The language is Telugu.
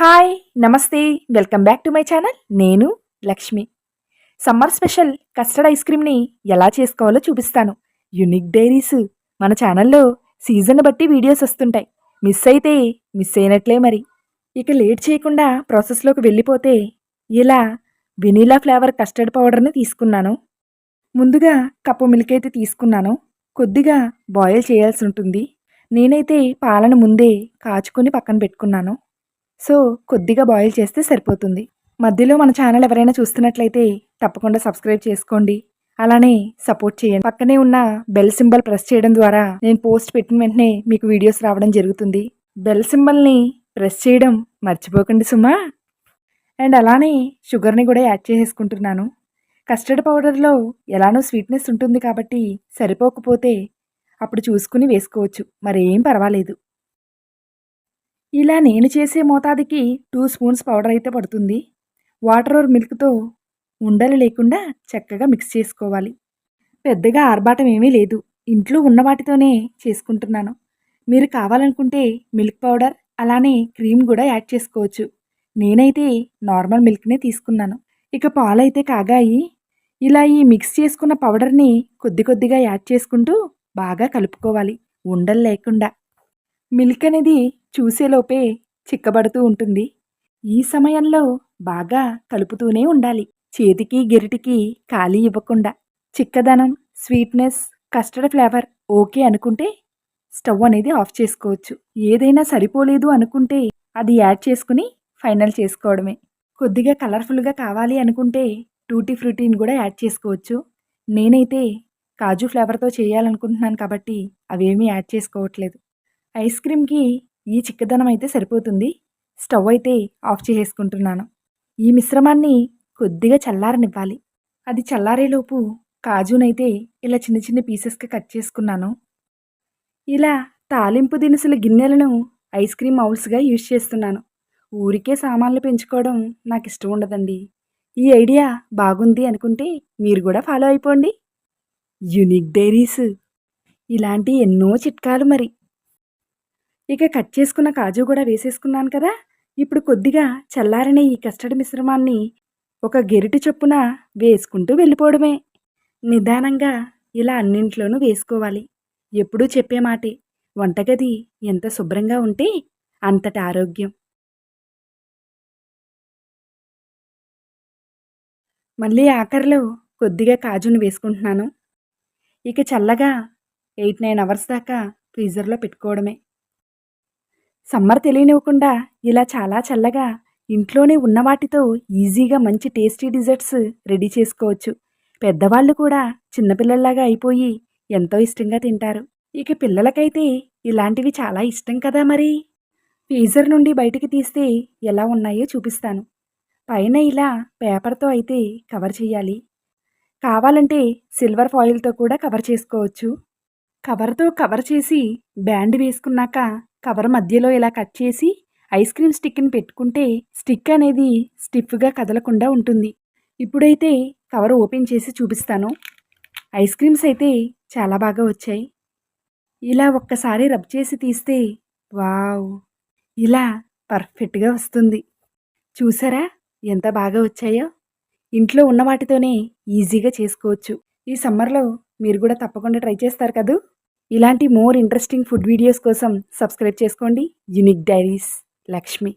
హాయ్ నమస్తే welcome back to my channel. నేను Lakshmi. Summer special custard ice క్రీమ్ని ఎలా చేసుకోవాలో చూపిస్తాను. యునిక్ డైరీస్ మన ఛానల్లో సీజన్ బట్టి వీడియోస్ వస్తుంటాయి. మిస్ అయితే మిస్ అయినట్లే మరి. ఇక లేట్ చేయకుండా ప్రాసెస్లోకి వెళ్ళిపోతే ఇలా వెనీలా ఫ్లేవర్ కస్టర్డ్ పౌడర్ని తీసుకున్నాను. ముందుగా కప్పు మిల్క్ అయితే తీసుకున్నాను. కొద్దిగా బాయిల్ చేయాల్సి ఉంటుంది. నేనైతే పాలను ముందే కాచుకొని పక్కన పెట్టుకున్నాను. సో కొద్దిగా బాయిల్ చేస్తే సరిపోతుంది. మధ్యలో మన ఛానల్ ఎవరైనా చూస్తున్నట్లయితే తప్పకుండా సబ్స్క్రైబ్ చేసుకోండి. అలానే సపోర్ట్ చేయండి. పక్కనే ఉన్న బెల్ సింబల్ ప్రెస్ చేయడం ద్వారా నేను పోస్ట్ పెట్టిన వెంటనే మీకు వీడియోస్ రావడం జరుగుతుంది. బెల్ సింబల్ని ప్రెస్ చేయడం మర్చిపోకండి సుమా. అండ్ అలానే షుగర్ని కూడా యాడ్ చేసేసుకుంటున్నాను. కస్టర్డ్ పౌడర్లో ఎలానో స్వీట్నెస్ ఉంటుంది కాబట్టి సరిపోకపోతే అప్పుడు చూసుకుని వేసుకోవచ్చు. మరేం పర్వాలేదు. ఇలా నేను చేసే మోతాదుకి టూ స్పూన్స్ పౌడర్ అయితే పడుతుంది. వాటర్ ఆర్ మిల్క్తో ఉండలు లేకుండా చక్కగా మిక్స్ చేసుకోవాలి. పెద్దగా ఆర్భాటం ఏమీ లేదు. ఇంట్లో ఉన్న వాటితోనే చేసుకుంటున్నాను. మీరు కావాలనుకుంటే మిల్క్ పౌడర్ అలానే క్రీమ్ కూడా యాడ్ చేసుకోవచ్చు. నేనైతే నార్మల్ మిల్క్నే తీసుకున్నాను. ఇక పాలైతే కాగాయి. ఇలా ఈ మిక్స్ చేసుకున్న పౌడర్ని కొద్ది కొద్దిగా యాడ్ చేసుకుంటూ బాగా కలుపుకోవాలి. ఉండలు లేకుండా. మిల్క్ అనేది చూసేలోపే చిక్కబడుతూ ఉంటుంది. ఈ సమయంలో బాగా కలుపుతూనే ఉండాలి. చేతికి గెరిటికి ఖాళీ ఇవ్వకుండా. చిక్కదనం స్వీట్నెస్ కస్టర్డ్ ఫ్లేవర్ ఓకే అనుకుంటే స్టవ్ అనేది ఆఫ్ చేసుకోవచ్చు. ఏదైనా సరిపోలేదు అనుకుంటే అది యాడ్ చేసుకుని ఫైనల్ చేసుకోవడమే. కొద్దిగా కలర్ఫుల్గా కావాలి అనుకుంటే టూటీ ఫ్రూటీని కూడా యాడ్ చేసుకోవచ్చు. నేనైతే కాజు ఫ్లేవర్తో చేయాలనుకుంటున్నాను కాబట్టి అవేమీ యాడ్ చేసుకోవట్లేదు. ఐస్ క్రీమ్కి ఈ చిక్కదనం అయితే సరిపోతుంది. స్టవ్ అయితే ఆఫ్ చేసేసుకుంటున్నాను. ఈ మిశ్రమాన్ని కొద్దిగా చల్లారనివ్వాలి. అది చల్లారేలోపు కాజునైతే ఇలా చిన్న చిన్న పీసెస్కి కట్ చేసుకున్నాను. ఇలా తాలింపు దినుసుల గిన్నెలను ఐస్ క్రీమ్ మౌల్స్గా యూజ్ చేస్తున్నాను. ఊరికే సామాన్లు పెంచుకోవడం నాకు ఇష్టం ఉండదండి. ఈ ఐడియా బాగుంది అనుకుంటే మీరు కూడా ఫాలో అయిపోండి. Unique diaries. ఇలాంటి ఎన్నో చిట్కాలు మరి. ఇక కట్ చేసుకున్న కాజు కూడా వేసేసుకున్నాను కదా. ఇప్పుడు కొద్దిగా చల్లారిన ఈ కస్టర్డ్ మిశ్రమాన్ని ఒక గెరిటి చొప్పున వేసుకుంటూ వెళ్ళిపోవడమే. నిదానంగా ఇలా అన్నింట్లోనూ వేసుకోవాలి. ఎప్పుడూ చెప్పే మాటే వంటగది ఎంత శుభ్రంగా ఉంటే అంతటి ఆరోగ్యం. మళ్ళీ ఆఖరిలో కొద్దిగా కాజును వేసుకుంటున్నాను. ఇక చల్లగా ఎయిట్ నైన్ అవర్స్ దాకా ఫ్రీజర్లో పెట్టుకోవడమే. సమ్మర్ తెలియనివ్వకుండా ఇలా చాలా చల్లగా ఇంట్లోనే ఉన్న వాటితో ఈజీగా మంచి టేస్టీ డిజర్ట్స్ రెడీ చేసుకోవచ్చు. పెద్దవాళ్ళు కూడా చిన్నపిల్లల్లాగా అయిపోయి ఎంతో ఇష్టంగా తింటారు. ఇక పిల్లలకైతే ఇలాంటివి చాలా ఇష్టం కదా మరి? ఫ్రీజర్ నుండి బయటికి తీస్తే ఎలా ఉన్నాయో చూపిస్తాను. పైన ఇలా పేపర్తో అయితే కవర్ చేయాలి. కావాలంటే సిల్వర్ ఫాయిల్తో కూడా కవర్ చేసుకోవచ్చు. కవర్తో కవర్ చేసి బ్యాండ్ వేసుకున్నాక కవర్ మధ్యలో ఇలా కట్ చేసి ఐస్ క్రీమ్ స్టిక్ని పెట్టుకుంటే స్టిక్ అనేది స్టిఫ్గా కదలకుండా ఉంటుంది. ఇప్పుడైతే కవర్ ఓపెన్ చేసి చూపిస్తాను. ఐస్ క్రీమ్స్ అయితే చాలా బాగా వచ్చాయి. ఇలా ఒక్కసారి రబ్ చేసి తీస్తే వావ్! ఇలా పర్ఫెక్ట్గా వస్తుంది. చూసారా ఎంత బాగా వచ్చాయో? ఇంట్లో ఉన్న వాటితోనే ఈజీగా చేసుకోవచ్చు. ఈ సమ్మర్లో మీరు కూడా తప్పకుండా ట్రై చేస్తారు కదూ? ఇలాంటి మోర్ ఇంట్రెస్టింగ్ ఫుడ్ వీడియోస్ కోసం సబ్స్క్రైబ్ చేసుకోండి. Unique diaries Lakshmi